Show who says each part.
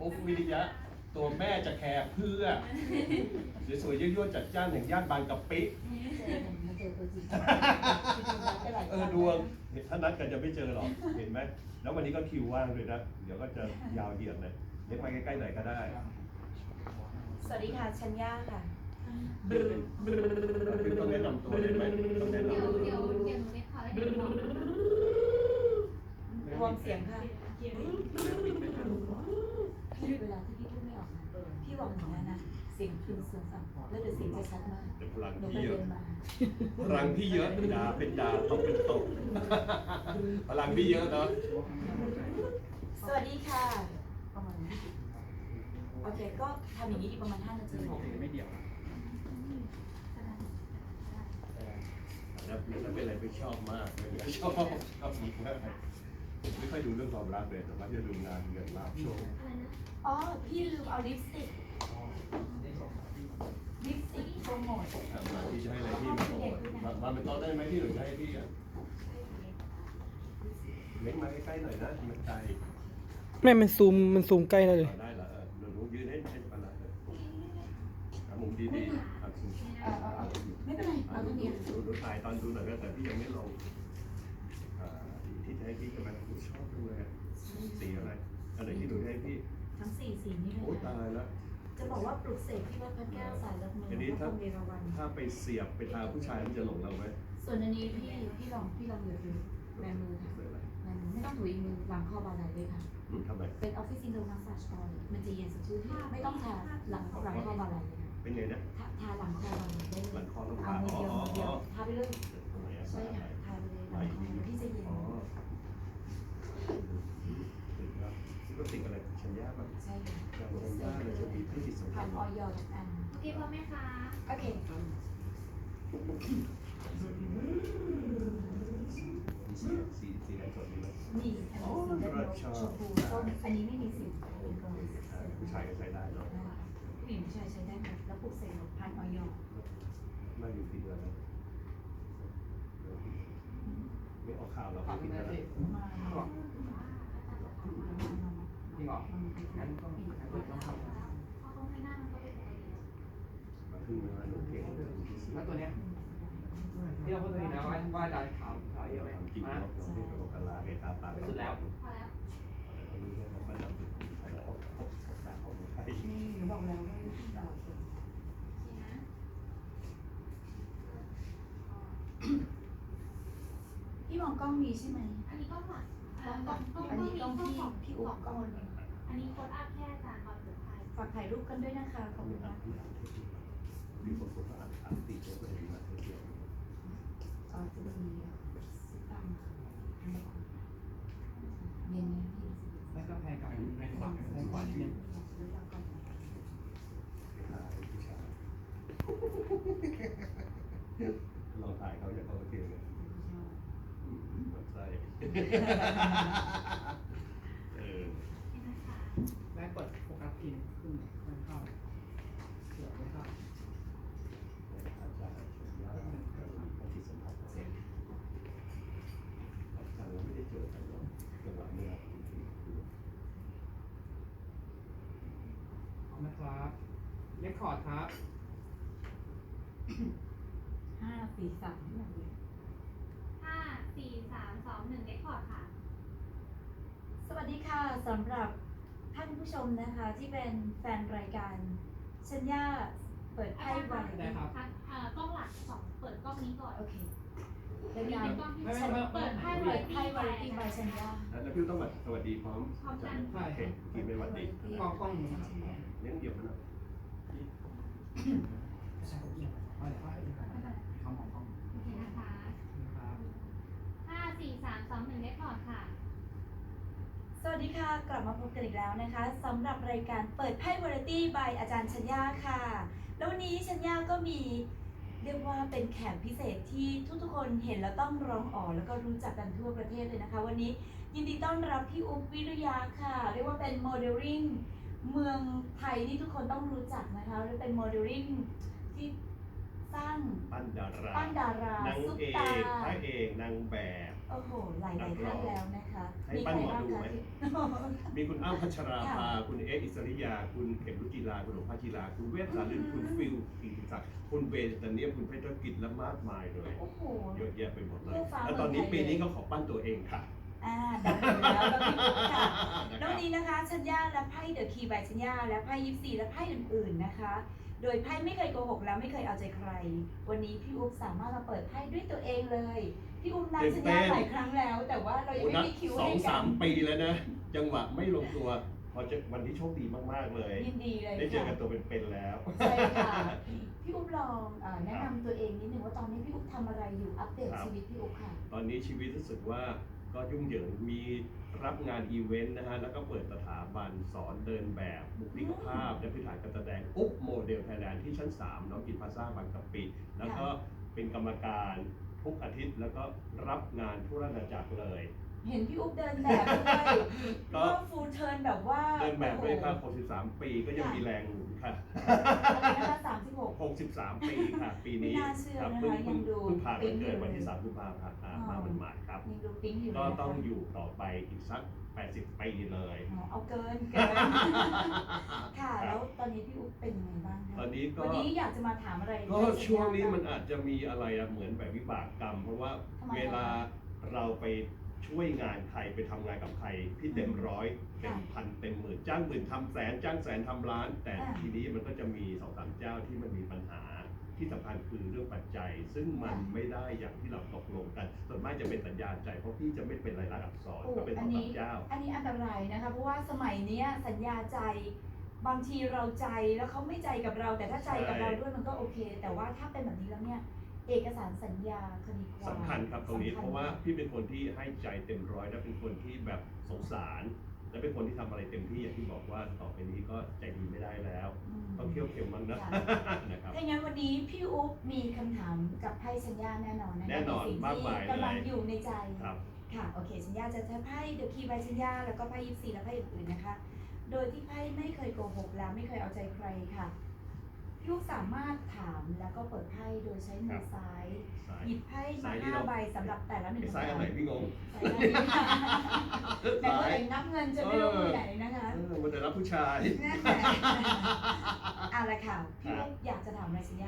Speaker 1: อุ๊บวิริยะ ตัวแม่จะแคร์เพื่อสวยๆยั่วๆจัดจ้านแห่งย่านบางกะปิ
Speaker 2: เจอผมมาเจอตัวจริงไปหลาย
Speaker 1: เออดวงถ้านัดกันจะไม่เจอหรอก เห็นไหม แล้ววันนี้ก็คิวว่างเลยนะ เดี๋ยวก็จะยาวเหยียดเลยเดี๋ยวไปใกล้ๆหน่อยก็ได้
Speaker 2: สวัสดีค่ะ ชัญญาค่ะ
Speaker 1: คือต้องแนะนำตัวได้ไหมต้องแนะ
Speaker 3: เดี๋ย
Speaker 1: นำ
Speaker 3: ว
Speaker 1: ตัว
Speaker 3: เดี๋ยวเดี๋ยวหนูไปขอแล้วเดี๋ยวหนูบอก
Speaker 2: รวมเสียงค่ะพี่เวลาที่พี่พูดไม่ออกนะ พี่บอกอย่างนี้นะเสียงพิมพ์เสียงสั่งแล้วเดี๋ยวเสียงจะชัดมาก
Speaker 1: เดี๋ยวพลัง
Speaker 2: หนู
Speaker 1: พี่
Speaker 2: ไป
Speaker 1: เย
Speaker 2: เรี
Speaker 1: อะ
Speaker 2: ยนมา
Speaker 1: พลังพี่เยอะดาเป็นดาตกเป็นตกพลังพี่เยอะเนาะ
Speaker 2: สวัสดีค่ะ ประมาณนี้โอเค ก็ทำอย่างนี้อีกประมาณ5นาที
Speaker 4: ไม่เดี่ยว
Speaker 1: แล้วแล้วเป็นอะไรไม่ชอบมากไม่ชอบชอบมากไม่ค่อยดูเรื่องความรักเลยแต่ว่าจะดูงานเงินลาบโชว์
Speaker 3: อะไรนะ
Speaker 2: อ๋อ พี่ลืมเอาลิปสติก ลิปสติกโปรโมท
Speaker 1: พี่จะให้อะไรพี่มาโปรโมทมามาเป็นโต๊ะได้ไหมที่หนูจะให้พี่อะเล็กมาใกล้ๆหน่อยนะมันไกล
Speaker 5: ไม่มันซูมมันซูมใกล้ได้เลย
Speaker 1: ได้เหรอเออหนูหนูยืนให้ให้ปันละเอามุมดีๆเอาสูง
Speaker 2: เออเออเออไม่เป็นไรเอาตรงนี้
Speaker 1: ดูดูถ่ายตอนดูหน่อยก็แต่พี่ยังไม่ลงอ่าที่ให้พี่กำลังชอบดูเลยสีอะไรอันไหนที่หนูให้พี่
Speaker 2: ทั้งสี่สีนี้เล
Speaker 1: โอ้
Speaker 2: ย
Speaker 1: ตายแล้ว
Speaker 2: จะบอกว่าปลุกเสกที่วัดพระแก้วสายลักเมือง
Speaker 1: อันนี้
Speaker 2: พระพ
Speaker 1: ถ้าร
Speaker 2: หมเอราวัณ
Speaker 1: ถ้าไปเสียบไปทาผู้ชายมันจะหลงเราไหม
Speaker 2: ส่วนอันนี้พี่พี่ลองพี่ลองดูดูแบมือค่ะ
Speaker 1: เสียอะไร
Speaker 2: แบมือไม่ต้องถูอีกมือหลังคอบาไหล่เลยค่ะ
Speaker 1: อืมทำไม
Speaker 2: เป็นออฟฟิศซินโดรมมาสซาจออยมันจะเย็นสดชื่นไม่ต้องทาหลังหลังคอบาไหล่เลยค่ะ
Speaker 1: เป็นไงนะ
Speaker 2: ทาทาหลังคอบาไหล่ได้เล
Speaker 1: หลั
Speaker 2: ย
Speaker 1: งคอลง
Speaker 2: เอา
Speaker 1: มา
Speaker 2: มือ
Speaker 1: อ๋อ
Speaker 2: เดียว
Speaker 1: อ๋อ
Speaker 2: มือเดียวทาไปเลย
Speaker 1: ทำไมอะ
Speaker 2: ใช่ค่ะทาไปเลยหลังคอพี่จะเย็น
Speaker 1: อ๋อถึงแล้วนี่ ก็ติดอะไรชัญญาป่ะ
Speaker 2: ใช่ค่ะ
Speaker 1: อย่างชัญญาเลยจะมีที่ติดสำคั
Speaker 2: ผ่า
Speaker 1: ญ
Speaker 2: นออยทุกอัน
Speaker 3: โอเคพร้อมไหมคะ
Speaker 2: โอเค
Speaker 1: สีสีสีอะไรสดนี่ไหม
Speaker 2: นี่อันนี้สีแดงชมพูส้มอันนี้ไม่มีสีเป็นกลม
Speaker 1: ผู้ชายก็ใช้ได้เนาะ
Speaker 2: ผู้หญิงผู้ชายใช้ได้หมดแล้วปลูกเสกพันออย
Speaker 1: น่าอยู่ที่เดือนแล้วไม่ออกข่าวเรา
Speaker 4: ถาม
Speaker 1: พี่
Speaker 4: พี่
Speaker 1: นะ
Speaker 4: นะพี่
Speaker 2: มา
Speaker 4: จริงเหรองั้นต้องงั้นต้องทำ
Speaker 3: เพราะเขาให้หน้ามันก็เป็นปกติ
Speaker 1: มาพึ่งมาหนูเก่งที่สุด
Speaker 4: แล้วตัวเนี้ยที่เราพูดถึงนะว่าว่าอาจารย์ขาวขาวเยอะไหม
Speaker 1: จริง
Speaker 4: มา
Speaker 1: เนาะเราไม่เป็นโอกาลาเหตุตาตา
Speaker 4: สุดแล้ว
Speaker 3: พอแล้ว
Speaker 1: มันนำถึงใครแล้วออกจากของใคร
Speaker 2: นี่หนูบอกแล้วว่าตลอด
Speaker 3: จริงนะ
Speaker 2: พี่มองกล้องนี้ใช่ไหม
Speaker 3: อันนี้ก็หลักเอ่อกล้องกล้อง
Speaker 2: อันนี้กล้องพี่
Speaker 3: ส
Speaker 2: พี่อุ๊บกล้อง
Speaker 3: คน อันนี้โค้ดอัพแค่อาจารย์ตอนสุดท้าย
Speaker 2: ฝากถ่ายรูปกันด้วยนะคะขอบคุณค่ะ
Speaker 1: มีคนบอกว่าอ่านติดตัวไปมาเที่ยว
Speaker 2: เออจะมีสิบตังเย็นนี้พี่
Speaker 4: แล้วก็แพงกับแพงกว่าแพงกว่านิดนึง
Speaker 1: เราถ่ายเขาอย่างเขาโอเคเลยมันใส่เออ
Speaker 3: นี่นะคะ
Speaker 4: แม่กดโฟกัสทีขึ้นไม่เข้าเกือบไม่เข้า
Speaker 1: อาจารย์ยาปฏิสัมพันธ์เสร็จอาจารย์เราไม่ได้เจอกันหรอกจังหวะเนี้ย
Speaker 4: นะครับ เลคคอร์ดครับ
Speaker 2: ห้าสี่สามอย่างนี้
Speaker 3: ห้าสี่สามสองหนึ่งเรคคอร์ดค่ะ
Speaker 2: สวัสดีค่ะสำหรับท่านผู้ชมนะคะที่เป็นแฟนรายการชัญญาเปิดไพ่วัน
Speaker 4: ได้ครับ
Speaker 3: ทางเอ่อกล้องหลักสองเปิดกล้องนี้ก่อน
Speaker 2: โอเค
Speaker 3: เป็
Speaker 2: รานยการ
Speaker 3: กล้องที่
Speaker 4: ไม่ไม่ไม่
Speaker 3: เปิดไพ่
Speaker 2: เปิ
Speaker 3: ไว้
Speaker 2: ดไพ่วาไรตี้บายชัญญา
Speaker 1: แล้วพี่ต้องมาสวัสดีพร้อม
Speaker 3: พร้อมกัน
Speaker 4: ใช่
Speaker 1: โอเคกินไม่หวัดดี
Speaker 4: กล้องกล้องนี้ครับ
Speaker 1: เลี้ยงเดี่ยวมันนะ
Speaker 3: โอเคนะคะห้าสี่สามสองหนึ่งเรคคอร์ดค่ะ
Speaker 2: สวัสดีค่ะ กลับมาพบกันอีกแล้วนะคะสำหรับรายการเปิดไพ่วาไรตี้บายอาจารย์ชัญญาค่ะ แล้ววันนี้ชัญญาก็มีเรียกว่าเป็นแขกพิเศษที่ทุกๆคนเห็นแล้วต้องร้องอ๋อแล้วก็รู้จักกันทั่วประเทศเลยนะคะ วันนี้ยินดีต้อนรับพี่อุ๊บวิริยาค่ะ เรียกว่าเป็นโมเดลลิ่ง เมืองไทยที่ทุกคนต้องรู้จักนะคะและเป็นโมเดลลิ่งที่สร้าง
Speaker 1: ปั้นดารา
Speaker 2: ปั้นดารานา
Speaker 1: ง
Speaker 2: ซุป
Speaker 1: เอ
Speaker 2: ตา
Speaker 1: กพระเอกนางแบบ
Speaker 2: โอ้โหหลายหลายๆท่านแล้วนะคะ
Speaker 1: ให้ปั้นหมอดูไหม
Speaker 2: ที่
Speaker 1: มีคุณอ้ำพัชราภา
Speaker 2: ค่ะ
Speaker 1: คุณเออิสริยา คุณเข็มรุจิลาคุณหลวงพ่อจิลาคุณเวชสาลินคุณฟิลกิติศักดิ์คุณเบนแต่เนียมคุณเพชรกิจและมากมายเลย
Speaker 2: โอ้โห
Speaker 1: เยอะแยะไปหมดเลย
Speaker 2: เรื่องฟ้า
Speaker 1: แล้วตอนนี้
Speaker 2: เมืองไทย
Speaker 1: ปีนี้ก็ขอปั้นตัวเองค่ะ
Speaker 2: อ่าดังอยู่แล้วแล้วพี่ปุ๊กค่ะ
Speaker 1: นะ
Speaker 2: แล้ว
Speaker 1: ครับ
Speaker 2: วันนี้นะคะชัญญาและไพ่เดอะคีย์บายชัญญาและไพ่ยิปซีและไพ่อื่นๆนะคะ โดยไพ่ไม่เคยโกหกและไม่เคยเอาใจใคร วันนี้พี่อุ๊บสามารถมาเปิดไพ่ด้วยตัวเองเลย พี่อุ๊บนัดชัญญาหลายครั้งแล้ว แต่ว่าเรายัง
Speaker 1: โอ้
Speaker 2: ไม่
Speaker 1: นัด
Speaker 2: มีคิว
Speaker 1: สอ
Speaker 2: ให้
Speaker 1: ง
Speaker 2: กั
Speaker 1: สานมปีแล้วนะจังหวะไม่ลงตัวพอจะวันที่โชคดีมากๆเลย
Speaker 2: ยินดีเลย
Speaker 1: ได้เจอ
Speaker 2: ค่ะ
Speaker 1: กันตัวเป็นๆแล้ว
Speaker 2: ใช่ค่ะพี่อุ๊บลองเอ่อแนะนำตัวเองนิดนึงว่าตอนนี้พี่อุ๊บทำอะไรอยู่อัปเดต
Speaker 1: ครับ
Speaker 2: ชีวิตพี่อุ๊บค่ะ
Speaker 1: ตอนนี้ชีวิตรู้สึกว่า ก็ยุ่งเหยิงมีรับงานอีเวนต์นะฮะ แล้วก็เปิดสถาบันสอนเดินแบบบุคลิกภาพ และพื้นฐานการแสดงอุ๊บโมเดลไทยแลนด์ที่ชั้น 3 น้องกินพาซ่าบางกะปิ แล้วก็เป็นกรรมการทุกอาทิตย์ แล้วก็รับงานทั่วราชอาณาจักรเลย
Speaker 2: เห็นพี่อุ๊บเดินแบบด้วย
Speaker 1: ก็
Speaker 2: ก็ฟูลเทิร์นแบบว่า
Speaker 1: เดินแบบด้วย
Speaker 2: โอ้
Speaker 1: ค่ะ
Speaker 2: โห
Speaker 1: 63 ปีก็ยังมีแรงหนุนค่ะ
Speaker 2: อะไรนะคะสามสิบหก
Speaker 1: 63 ปีค่ะ ปีนี้
Speaker 2: ไม่น่าเชื่อ
Speaker 1: ครับ
Speaker 2: นะคะ
Speaker 1: เพิ่ง
Speaker 2: ยั
Speaker 1: เพิ่ง
Speaker 2: งดู
Speaker 1: เพิ่งผ่านวันเกิด
Speaker 2: ปิ๊งอยู่
Speaker 1: วันที่
Speaker 2: เลย
Speaker 1: 3กุมภาพันธ์อ่า
Speaker 2: อ๋อ
Speaker 1: มาวันใหม่ครับ
Speaker 2: ยังดูปิ๊งอยู่เลย
Speaker 1: ก็
Speaker 2: นะคะ
Speaker 1: ต้องอยู่ต่อไปอีกสัก 80 ปีเลย
Speaker 2: อ๋อเอาเกินเกิน ค่ะ แล้วตอนนี้พี่อุ๊บเป็นยังไงบ้างคะ
Speaker 1: ตอนนี้ก็
Speaker 2: วันนี้อยากจะมาถามอะไร
Speaker 1: ก็
Speaker 2: เรื่อง
Speaker 1: ช่วงนี้
Speaker 2: สัญญา
Speaker 1: มันอาจจะมีอะไรอะเหมือนแบบวิบากกรรม เพราะว่า
Speaker 2: ทำไมอะ
Speaker 1: เวลาเราไป ช่วยงานใครไปทำงานกับใครพี่เต็มร้อยเต็มพันเต็มหมื่นจ้างหมื่นทำแสนจ้างแสนทำล้าน แต่
Speaker 2: อ่า
Speaker 1: ทีนี้มันก็จะมีสองสามเจ้าที่มันมีปัญหา ที่สำคัญคือเรื่องปัจจัย ซึ่งมัน
Speaker 2: อ่า
Speaker 1: ไม่ได้อย่างที่เราตกลงกัน ส่วนมากจะเป็นสัญญาใจเพราะพี่จะไม่เป็นรายลักษณ์อักษร
Speaker 2: โอ้
Speaker 1: ก็เป็นส
Speaker 2: อั
Speaker 1: อนง
Speaker 2: นี้
Speaker 1: สามเจ้า
Speaker 2: อันนี้อันตรายนะคะ เพราะว่าสมัยเนี้ยสัญญาใจ บางทีเราใจแล้วเขาไม่ใจกับเรา แต่ถ้าใจกับเราด้วยมันก็โอเค แต่ว่าถ้าเป็นแบบนี้แล้วเนี่ย เอกสารสัญญาคดีความ
Speaker 1: สำคัญครับตรงนี้
Speaker 2: สำคัญ
Speaker 1: เพราะว่าพี่เป็นคนที่ให้ใจเต็มร้อยและเป็นคนที่แบบสงสาร และเป็นคนที่ทำอะไรเต็มที่อย่างที่บอกว่าต่อไปนี้ก็ใจดีไม่ได้แล้ว
Speaker 2: อืม
Speaker 1: ต้องเคี่ยวเข็มมั้งนะ
Speaker 2: ค่ะ
Speaker 1: นะครับ
Speaker 2: ถ้างั้นวันนี้พี่อุ๊บมีคำถามกับไพ่สัญญาแน่นอนนะคะ
Speaker 1: แน่นอน
Speaker 2: ใสิ่ง
Speaker 1: มากมาย
Speaker 2: ที่กำลัง
Speaker 1: เลย
Speaker 2: อยู่ในใจ
Speaker 1: ครับ
Speaker 2: ค่ะโอเคสัญญาจะใช้ไพ่เดอะคีย์ใบสัญญาแล้วก็ไพ่ยิปซีและไพ่อื่นๆนะคะ โดยที่ไพ่ไม่เคยโกหกและไม่เคยเอาใจใครค่ะ พี่อุ๊บสามารถถามแล้วก็เปิดไพ่โดยใช้มื
Speaker 1: ครั
Speaker 2: อบซ้าย
Speaker 1: สาย
Speaker 2: หยิบไพ่มา
Speaker 1: ซ้ายนี่
Speaker 2: ห้า
Speaker 1: เรา
Speaker 2: ใบสำหรับแต่ละหนึ่ง
Speaker 1: ไอ้
Speaker 2: คำ
Speaker 1: ซ้ายอันไหน
Speaker 2: ถาม
Speaker 1: พี่งง
Speaker 2: ซ้ายด้านนี้ค่ะแต่เมื่อไหร่นับเงินจะไม่รู้มือไหนนะคะ
Speaker 1: เออมันจะรับผู้ชาย
Speaker 2: นั่นแหละเอาละค่ะพี่อุ๊บอยากจะถามอะไรสัญญา